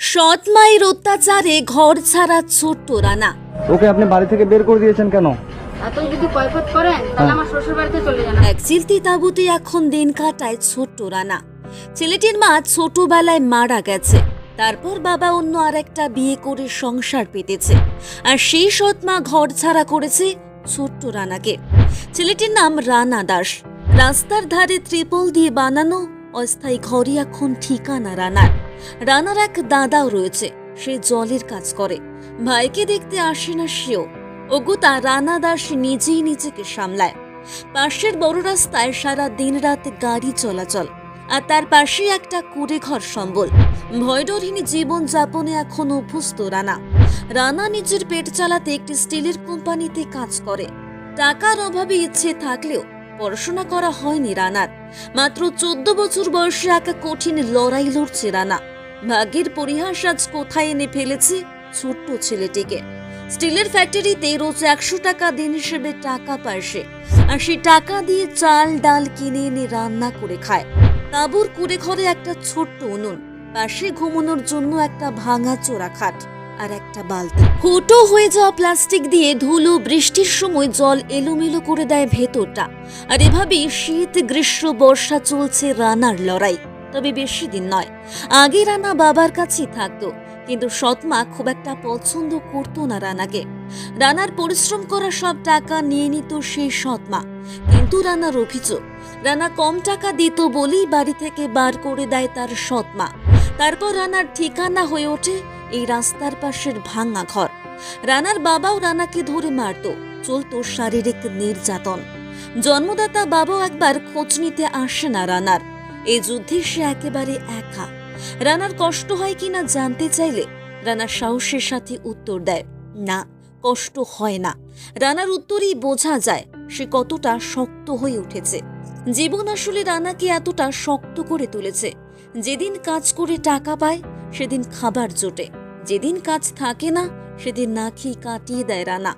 সৎ মায়ের অত্যাচারে ঘর ছাড়া ছোট্ট রানা। ওকে আপনি বাড়ি থেকে বের করে দিয়েছেন কেন? যদি করেন তাহলে আমার শ্বশুর বাড়িতে চলে যান। এক চিলতি তাবুতে এখন দিন কাটায় ছোট্ট রানা। ছেলেটির মা ছোটবেলায় মারা গেছে। তারপর বাবা অন্য আরেকটা বিয়ে করে সংসার পেতেছে। আর সেই সৎ মা ঘর ছাড়া করেছে ছোট্ট রানাকে। ছেলেটির নাম রানা দাস। রাস্তার ধারে ত্রিপল দিয়ে বানানো অস্থায়ী ঘরই এখন ঠিকানা রানার। রানার এক দাদাও রয়েছে। সে জলের কাজ করে। ভাইকে দেখতে আসে না সেও। ওগুতা রানা দাস নিজেই নিজেকে সামলায়। পাশের বড় রাস্তায় সারা দিন রাত গাড়ি চলাচল। আর তার পাশে একটা কুড়ে ঘর সম্বল। ভয়ডরহীন জীবন যাপনে এখন অভ্যস্ত রানা। রানা নিজের পেট চালাতে একটি স্টিলের কোম্পানিতে কাজ করে। টাকার অভাবে ইচ্ছে থাকলেও পড়াশোনা করা হয়নি রানার। মাত্র চোদ্দ বছর বয়সে একা কঠিন লড়াই লড়ছে রানা। ভাগ্যের পরিহাস আজ কোথায় এনে ফেলেছে ছোট্ট ছেলেটিকে। স্টিলের ফ্যাক্টরিতে রোজ একশো টাকা দিন হিসেবে টাকা পায় আর সেই টাকা দিয়ে চাল, ডাল কিনে এনে রান্না করে খায়। তাবুর কুড়ে ঘরে একটা ছোট্ট উনুন, পাশে ঘুমানোর জন্য একটা ভাঙা চোরা খাট আর একটা বালতি। ফুটো হয়ে যাওয়া প্লাস্টিক দিয়ে ধুলো বৃষ্টির সময় জল এলোমেলো করে দেয় ভেতরটা। আর এভাবেই শীত, গ্রীষ্ম, বর্ষা চলছে রানার লড়াই। তবে বেশি দিন নয়। আগে রানা বাবার কাছেই থাকতো, কিন্তু সৎমা খুব একটা পছন্দ করতো না রানাকে। রানার পরিশ্রম করা সব টাকা নিয়ে নিত সেই সৎমা, কিন্তু রানার অভিযোগ, রানা কম টাকা দিত বলেই বাড়ি থেকে বার করে দেয় তার সৎমা। তারপর রানার ঠিকানা হয়ে ওঠে এই রাস্তার পাশের ভাঙা ঘর। রানার বাবাও রানাকে ধরে মারত, চলতো শারীরিক নির্যাতন। জন্মদাতা বাবাও একবার খোঁজ নিতে আসে না রানার। এই যুদ্ধে সে একেবারে একা। রানার কষ্ট হয় কিনা জানতে চাইলে রানা সাহসের সাথে উত্তর দেয়, না, কষ্ট হয় না। রানার উত্তরেই বোঝা যায় সে কতটা শক্ত হয়ে উঠেছে। জীবন আসলে রানাকে এতটা শক্ত করে তুলেছে। যেদিন কাজ করে টাকা পায়, সেদিন খাবার জোটে। যেদিন কাজ থাকে না, সেদিন না খেয়ে কাটিয়ে দেয় রানা।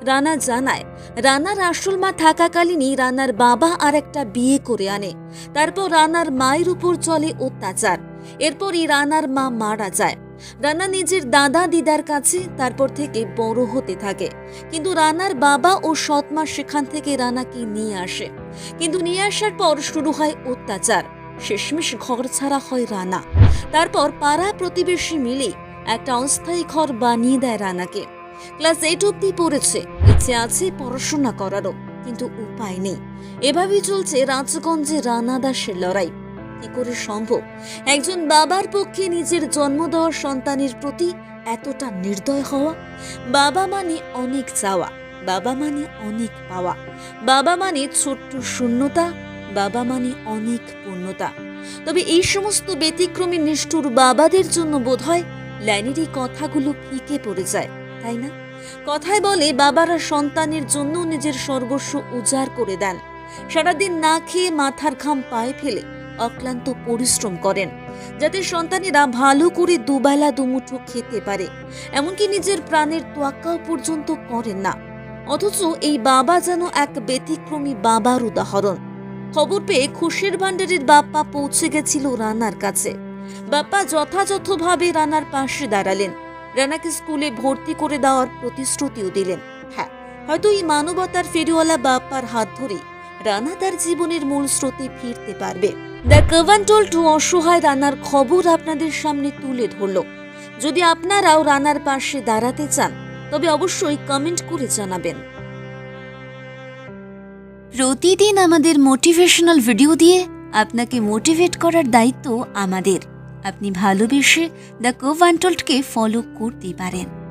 রানা জানায়, রানার আসল মা থাকাকালীনই রানার বাবা আর একটা বিয়ে করে আনে। তারপর রানার মায়ের উপর চলে অত্যাচার। এরপরই রানার মা মারা যায়। রানা নিজের দাদা দিদার কাছে তারপর থেকে বড় হতে থাকে। কিন্তু রানার বাবা ও সৎমা সেখান থেকে রানাকে নিয়ে আসে। কিন্তু নিয়ে আসার পর শুরু হয় অত্যাচার। শেষমেশ ঘর ছাড়া হয় রানা। তারপর পাড়া প্রতিবেশী মিলে একটা অস্থায়ী ঘর বানিয়ে দেয় রানাকে। ক্লাস এইট অব্দি পড়েছে। ইচ্ছে আছে পড়াশোনা করারও, কিন্তু উপায় নেই। এভাবেই চলছে রাজগঞ্জে রানা দাসের লড়াই। কি করে সম্ভব? একজন বাবার পক্ষে নিজের জন্ম দেওয়া সন্তানের প্রতি এতটা নির্দয় হওয়া? বাবা মানে অনেক চাওয়া, বাবা মানে অনেক পাওয়া। বাবা মানে ছোট্ট শূন্যতা, বাবা মানে অনেক পূর্ণতা। তবে এই সমস্ত ব্যতিক্রমী নিষ্ঠুর বাবাদের জন্য বোধহয় লাইনের এই কথাগুলো ফিকে পড়ে যায়। তাই না? কথায় বলে বাবারা সন্তানের জন্য নিজের সর্বস্ব উজাড় করে দেন। সারাদিন না খেয়ে মাথার ঘাম পায়ে ফেলে অক্লান্ত পরিশ্রম করেন, যাতে সন্তানেরা ভালো করে দুবেলা দুমুঠো খেতে পারে। এমনকি নিজের প্রাণের তোয়াক্কাও পর্যন্ত করেন না। অথচ এই বাবা যেন এক ব্যতিক্রমী বাবার উদাহরণ। খবর পেয়ে খুশির ভান্ডারের বাপ্পা পৌঁছে গেছিল রানার কাছে। বাপ্পা যথাযথভাবে রানার পাশে দাঁড়ালেন। রানাকে স্কুলে ভর্তি করে দেওয়ার প্রতিশ্রুতিও দিলেন। হ্যাঁ হয়তো এই মানবতার ফেরিওয়ালা বাপ্পার হাত ধরে রানা তার জীবনের মূল স্রোতে ফিরতে পারবে। দ্য কভান্টল টু অসহায় রানার খবর আপনাদের সামনে তুলে ধরল। যদি আপনারাও রানার পাশে দাঁড়াতে চান, তবে অবশ্যই কমেন্ট করে জানাবেন। প্রতিদিন আমাদের মোটিভেশনাল ভিডিও দিয়ে আপনাকে মোটিভেট করার দায়িত্ব আমাদের। আপনি ভালোবেসে দ্য কোভান্টলকে ফলো করতে পারেন।